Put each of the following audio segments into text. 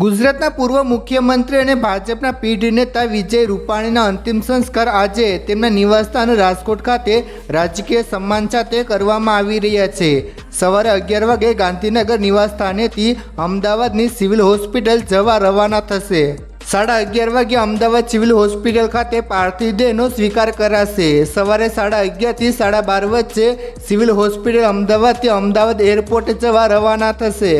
ગુજરાતના પૂર્વ મુખ્યમંત્રી અને ભાજપના પીઢ નેતા વિજય રૂપાણીના અંતિમ સંસ્કાર આજે તેમના નિવાસસ્થાન રાજકોટ ખાતે રાજકીય સન્માન સાથે કરવામાં આવી રહ્યા છે. સવારે અગિયાર વાગે ગાંધીનગર નિવાસસ્થાનેથી અમદાવાદની સિવિલ હોસ્પિટલ જવા રવાના થશે. સાડા અગિયાર વાગે અમદાવાદ સિવિલ હોસ્પિટલ ખાતે પાર્થિવ દેહનો સ્વીકાર કરાશે. સવારે સાડા અગિયારથી સાડા બાર વચ્ચે સિવિલ હોસ્પિટલ અમદાવાદથી અમદાવાદ એરપોર્ટ જવા રવાના થશે.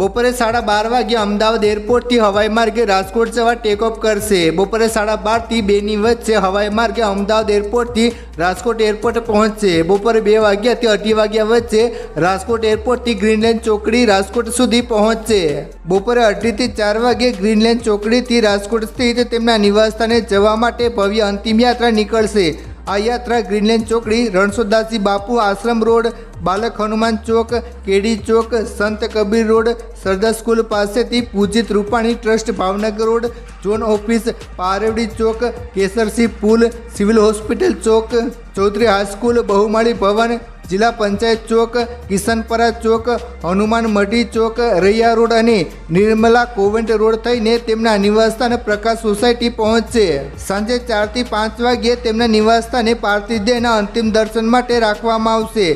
બપોરે સાડા બાર વાગ્યે અમદાવાદ એરપોર્ટથી હવાઈ માર્ગે રાજકોટ જવા ટેક ઓફ કરશે. બપોરે સાડા બારથી બેની વચ્ચે હવાઈ માર્ગે અમદાવાદ એરપોર્ટથી રાજકોટ એરપોર્ટ પહોંચશે. બપોરે બે વાગ્યાથી અઢી વાગ્યા વચ્ચે રાજકોટ એરપોર્ટથી ગ્રીનલેન્ડ ચોકડી રાજકોટ સુધી પહોંચશે. બપોરે અઢીથી ચાર વાગે ગ્રીનલેન્ડ ચોકડીથી રાજકોટ સ્થિત તેમના નિવાસસ્થાને જવા માટે ભવ્ય અંતિમ યાત્રા નીકળશે. આ યાત્રા ગ્રીનલેન્ડ ચોકડી રણછોડદાસજી બાપુ આશ્રમ રોડ બાલક હનુમાન ચોક, કેડી ચોક, સંત કબીર રોડ, સરદાર સ્કૂલ પાસેથી Pujit Rupani trust, Bhavnagar road, zone office, Parevadi Chowk કેસરસી પુલ, civil hospital Chowk, Chaudhary high school, Bahumali Bhavan, જિલ્લા પંચાયત ચોક, કિશનપરા ચોક, હનુમાન મઢી ચોક, રૈયા રોડ અને નિર્મલા કોવેન્ટ રોડ થઈને તેમના નિવાસસ્થાને પ્રકાશ સોસાયટી પહોંચશે. સાંજે ચારથી પાંચ વાગ્યે તેમના નિવાસસ્થાને પાર્થિવ દેહના અંતિમ દર્શન માટે રાખવામાં આવશે.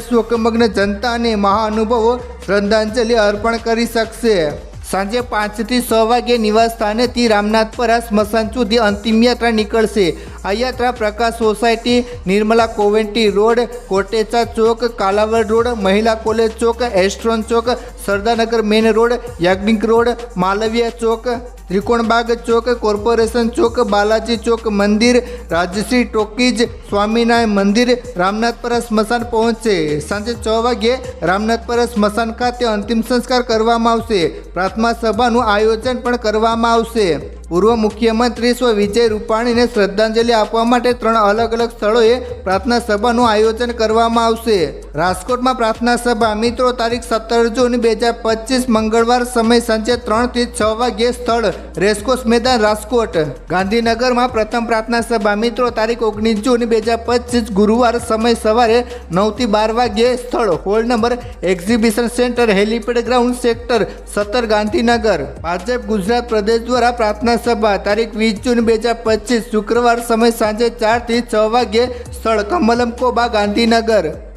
શોકમગ્ન જનતા અને મહાનુભાવો શ્રદ્ધાંજલિ અર્પણ કરી શકશે. સાંજે પાંચથી છ વાગે નિવાસ સ્થાનેથી રામનાથપરા સ્મશાન સુધી અંતિમ યાત્રા નીકળશે. આ યાત્રા Prakash society, Nirmala convent road, Kotecha Chowk, Kalawad road, Mahila college Chowk, Astron Chowk, Sardarnagar main road, Yagnik road, Malviya Chowk Trikonbaug Chowk, corporation Chowk, Balaji Chowk મંદિર, રાજશ્રી ટોકીજ સ્વામિનારાયણ મંદિર રામનાથપરા સ્મશાન પહોંચશે. સાંજે છ વાગ્યે રામનાથપરા સ્મશાન ખાતે અંતિમ સંસ્કાર કરવામાં આવશે. પ્રાર્થના સભાનું આયોજન પણ કરવામાં આવશે. પૂર્વ મુખ્યમંત્રી સ્વ વિજય રૂપાણીને શ્રદ્ધાંજલિ આપવા માટે ત્રણ અલગ અલગ સ્થળોએ પ્રાર્થના સભાનું આયોજન કરવામાં આવશે. રાજકોટમાં પ્રાર્થના સભા, મિત્રો, તારીખ સત્તર જૂન બે હજાર પચીસ, મંગળવાર સમય સાંજે ત્રણથી છ વાગ્યે સ્થળ રેસકોસ મેદાન, રાજકોટ. ગાંધીનગરમાં પ્રથમ પ્રાર્થના સભા, મિત્રો, તારીખ ઓગણીસ જૂન બે હજાર પચીસ, ગુરુવાર સમય સવારે નવથી બાર વાગ્યે સ્થળ, hall number, exhibition centre, helipad ground sector, સત્તર ગાંધીનગર ભાજપ ગુજરાત પ્રદેશ દ્વારા પ્રાર્થના સભા. તારીખ વીસ જૂન બે હજાર પચીસ, શુક્રવાર સમય સાંજે ચારથી છ વાગ્યે સ્થળ કમલમ કોબા, ગાંધીનગર.